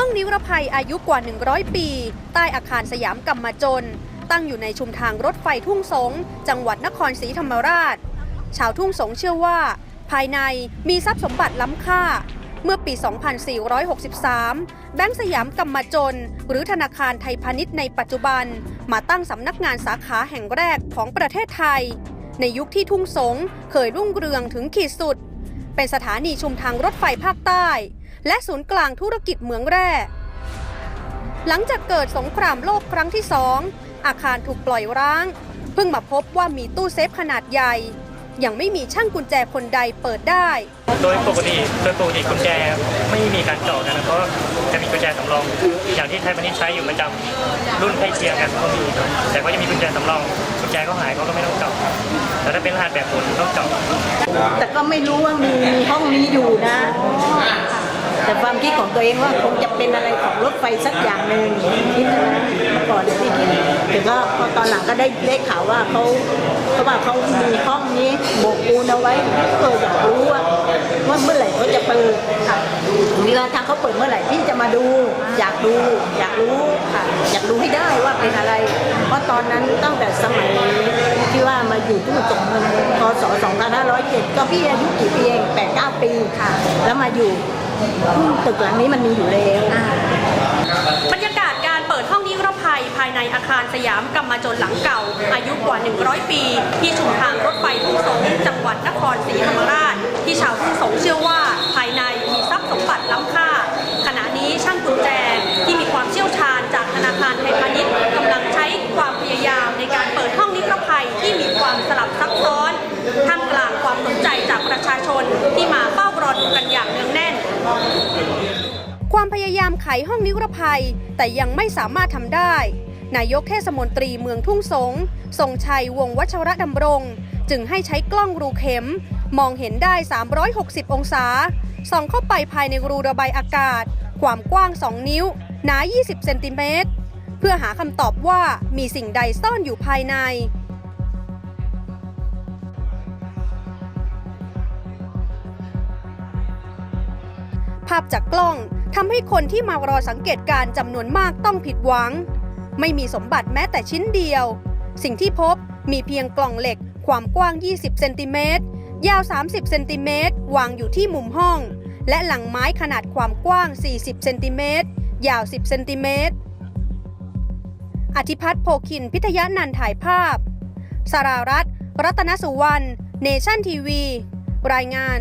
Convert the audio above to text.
้องนิรภัยอายุกว่า 100 ปี ใต้อาคารสยามกรรมจน ตั้งอยู่ในชุมทางรถไฟทุ่งสง จังหวัดนครศรีธรรมราช ชาวทุ่งสงเชื่อว่า ภายในมีทรัพย์สมบัติล้ำค่า เมื่อปี 2463 แบงก์สยามกรรมจน หรือธนาคารไทยพาณิชย์ในปัจจุบัน มาตั้งสำนักงานสาขาแห่งแรกของประเทศไทย ในยุคที่ทุ่งสงเคยรุ่งเรืองถึงขีดสุด เป็นสถานีชุมทางรถไฟภาคใต้ และศูนย์กลางธุรกิจเหมืองแร่ หลังจากเกิดสงครามโลกครั้งที่สองอาคารถูกปล่อยร้าง เพิ่งมาพบว่ามีตู้เซฟขนาดใหญ่ ยังไม่มีช่างกุญแจคนใดเปิดได้ โดยปกติโดยปกติกุญแจไม่มีการเจาะกันนะเพราะจะมีกุญแจสำรอง อย่างที่ไทยพาณิชย์ใช้อยู่ประจำรุ่นใกล้เคียงกันก็มีแต่ก็จะมีกุญแจสำรองกุญแจก็หายเขาก็ไม่ต้องเจาะแต่ถ้าเป็นรหัสแบบคนต้องเจาะแต่ก็ไม่รู้ว่ามีมีห้องนี้อยู่นะแต่ คิดของตัวเองว่าคงจะเป็นอะไรของรถไฟสักอย่างหนึ่งคิดนะเมื่อก่อนที่คิดแต่ก็พอตอนหลังก็ได้ได้ข่าวว่าเขาเขาว่าเขามีห้องนี้โบกปูนเอาไว้เอออยากรู้ว่าว่าเมื่อไหร่เขาจะเปิดค่ะนี่ว่าถ้าเขาเปิดเมื่อไหร่พี่จะมาดู อยากดูอยากรู้ค่ะอยากดูให้ได้ว่าเป็นอะไร เพราะตอนนั้นตั้งแต่สมัยที่ว่ามาอยู่ที่ตรงเมืองพศ2507ก็พี่อายุกี่ปีเอง8-9ปีค่ะ แล้วมาอยู่ ตึกหลังนี้มันมีอยู่แล้วบรรยากาศการเปิดห้องนิรภัยภายในอาคารสยามกรรมจนหลังเก่า อายุกว่า 100 ปี ที่ชุมทางรถไฟทุ่งสงจังหวัดนครศรีธรรมราช ความพยายามไขห้องนิรภัย แต่ยังไม่สามารถทำได้ นายกเทศมนตรีเมืองทุ่งสงทรงชัยวงวัชระดำรง จึงให้ใช้กล้องรูเข็ม มองเห็นได้ 360 องศา ส่องเข้าไปภายในรูระบายอากาศ ความกว้าง 2 นิ้ว หนา 20 เซนติเมตร เพื่อหาคำตอบว่ามีสิ่งใดซ่อนอยู่ภายใน ภาพจากกล้องทำให้คนที่มารอสังเกตการ์จำนวนมากต้องผิดหวัง ไม่มีสมบัติแม้แต่ชิ้นเดียว สิ่งที่พบมีเพียงกล่องเหล็ก ความกว้าง 20 เซนติเมตร ยาว 30 เซนติเมตร วางอยู่ที่มุมห้อง และหลังไม้ขนาดความกว้าง 40 เซนติเมตร ยาว 10 เซนติเมตร อธิพัฒน์โพคินพิทยานันถ่ายภาพสรารัตรัตนสุวรรณ เนชั่นทีวี รายงาน